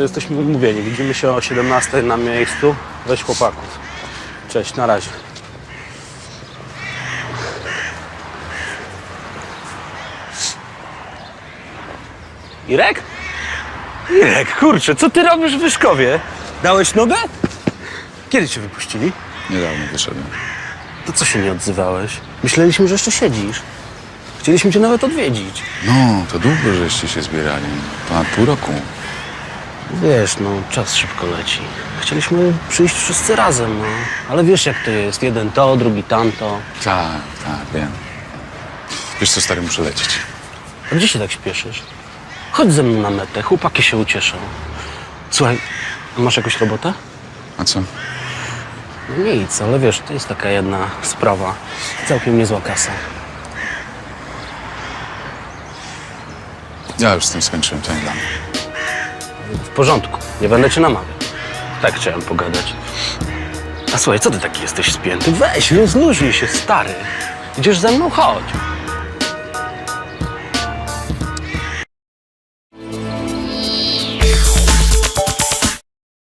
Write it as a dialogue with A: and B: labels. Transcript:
A: To jesteśmy umówieni. Widzimy się o 17 na miejscu. Weź chłopaków. Cześć, na razie. Irek? Irek, kurczę, co ty robisz w Wyszkowie? Dałeś nogę? Kiedy cię wypuścili?
B: Niedawno wyszedłem.
A: To co się nie odzywałeś? Myśleliśmy, że jeszcze siedzisz. Chcieliśmy cię nawet odwiedzić.
B: No, to długo żeście się zbierali. Ponad pół roku.
A: Wiesz, no, czas szybko leci. Chcieliśmy przyjść wszyscy razem, no. Ale wiesz, jak to jest. Jeden to, drugi tamto.
B: Tak, tak, wiem. Wiesz co, stary, muszę lecieć.
A: A gdzie się tak śpieszysz? Chodź ze mną na metę, chłopaki się ucieszą. Słuchaj, a masz jakąś robotę?
B: A co?
A: No nic, ale wiesz, to jest taka jedna sprawa. Całkiem niezła kasa.
B: Ja już z tym skończyłem, to nie dla mnie.
A: W porządku, nie będę cię namawiał. Tak chciałem pogadać. A słuchaj, co ty taki jesteś spięty? Weź, rozluźnij się, stary. Idziesz ze mną? Chodź.